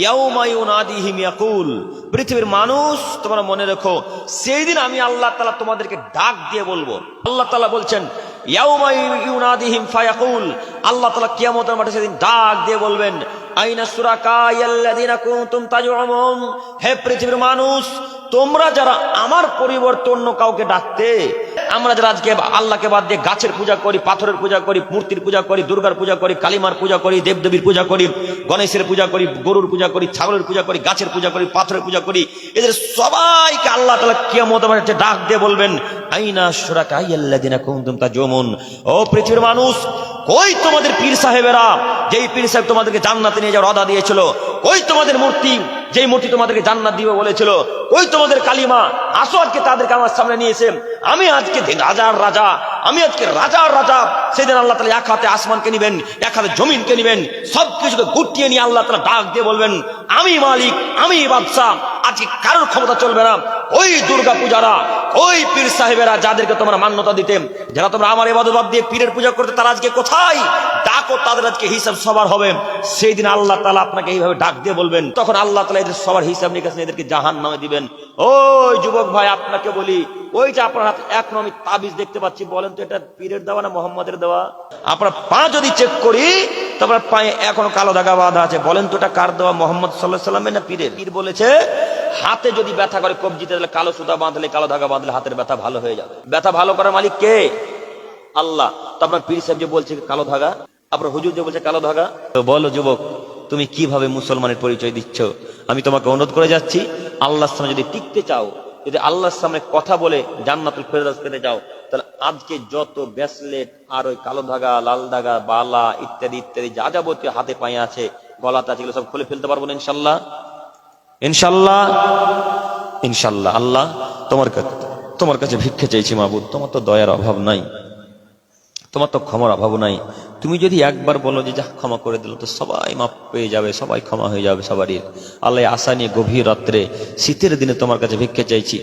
ইয়াকুল। পৃথিবীর মানুষ, তোমরা মনে রেখো সেই দিন আমি আল্লাহ তালা তোমাদেরকে ডাক দিয়ে বলব। আল্লাহ তালা বলছেন ইয়াউমায়ুনাদিহিম ফায়াকুল। আল্লাহ তালা কিয়ামতের মাঠে সেদিন ডাক দিয়ে বলবেন, আইনা সুরাকায়াল্লাযিনা কুনতুম তাজউমুন। হে পৃথিবীর মানুষ, তোমরা যারা আমার পরিবর্তে অন্য কাউকে ডাকতে আমরা যারা আজকে আল্লাহকে বাদ দিয়ে গাছের পূজা করি পাথরের পূজা করি মূর্তির পূজা করি দুর্গার পূজা করি কালিমার পূজা করি দেবদেবীর পূজা করি গণেশের পূজা করি গরুর পূজা করি ছাগলের পূজা করি গাছের পূজা করি পাথরের পূজা করি এদের সবাইকে আল্লাহ তালা কাছে ডাক দিয়ে বলবেন আইনা সুরাকা আইয়াল্লাযিনা কুনতুম তাজুমুন ও পৃথিবীর মানুষ কই তোমাদের পীর সাহেবেরা যেই পীর সাহেব তোমাদেরকে জান্নাতে নিয়ে যাওয়ার অদা দিয়েছিল কই তোমাদের মূর্তি, যেই মূর্তি তোমাদেরকে জান্নাত দিবে বলেছিল, ওই তোমাদের কালিমা, আসো আজকে তাদেরকে আমার সামনে নিয়েছে আমি আজকে রাজার রাজা, আমি আজকে রাজার রাজা। সেদিন আল্লাহ তালা এক হাতে আসমানকে নিবেন, এক হাতে জমিনকে নিবেন সব কিছুকে গুটিয়ে নিয়ে আল্লাহ তালা ডাক দিয়ে বলবেন, আমি মালিক, আমি বাদশাহ, আজকে কারোর ক্ষমতা চলবে না। ওই দুর্গা পূজারা, ওই পীর সাহেবেরা যাদেরকে তোমরা মান্যতা দিতে, যারা তোমরা আমার এবাদত দিয়ে পীরের পূজা করতে, তারা আজকে কোথায়? ডাকো তাদের আজকে হিসাব সবার হবে। সেই দিন আল্লাহ তালা আপনাকে এইভাবে ডাক দিয়ে বলবেন। তখন আল্লাহ তালা এদের সবার হিসাব নিকাশ এদেরকে জাহান নামে দিবেন। ওই যুবক ভাই, আপনাকে বলি, ওই যে আপনার হাতে এক আমি তাবিজ দেখতে পাচ্ছি, বলেন তো এটা পীরের দেওয়া না মোহাম্মদের দেওয়া? আপনার পা যদি চেক করি, তারপর পায়ে এখনও কালো দাগা বাঁধা আছে। বলেন তো এটা কার দেওয়া, মোহাম্মদ সাল্লাহ সাল্লামের না পীরের? পীর বলেছে, হাতে যদি ব্যথা করে কবজিতে তাহলে কালো সুতা বাঁধলে কালো ধাগা বাঁধলে হাতের ব্যথা ভালো হয়ে যাবে। ব্যথা ভালো করার মালিক কে? আল্লাহ। তো আপনার পীর সাহেব যে বলছে, কালো ধাগা আপনার হুজুর যে বলছে, কালো ধাগা তো বলো যুবক, তুমি কীভাবে মুসলমানের পরিচয় দিচ্ছ? আমি তোমাকে অনুরোধ করে যাচ্ছি, আল্লাহর সামনে যদি টিকতে চাও, যদি আল্লাহর সামনে কথা বলে জান্নাতুল ফেরদাস পেতে যাও তাহলে আজকে যত ব্যাসলেট আর ওই কালো ধাগা, লাল ধাগা, বালা ইত্যাদি ইত্যাদি যা যাবতীয় হাতে পায়ে আছে, গলাতে আছে সব খুলে ফেলতে পারব না, ইনশাল্লাহ? ইনশাল্লাহ? ইনশাল্লাহ, আল্লাহ তোমার কাছে তোমার কাছে ভিক্ষে চাইছি মাবুদ তোমার তো দয়ার অভাব নাই। তোমার তো ক্ষমার অভাব নাই। তুমি যদি একবার বলো যে যা ক্ষমা করে দিল, তো সবাই মাপ পেয়ে যাবে, সবাই ক্ষমা হয়ে যাবে সবারই। আল্লাহ আশা নিয়ে গভীর রাত্রে শীতের দিনে তোমার কাছে ভিক্ষে চাইছি।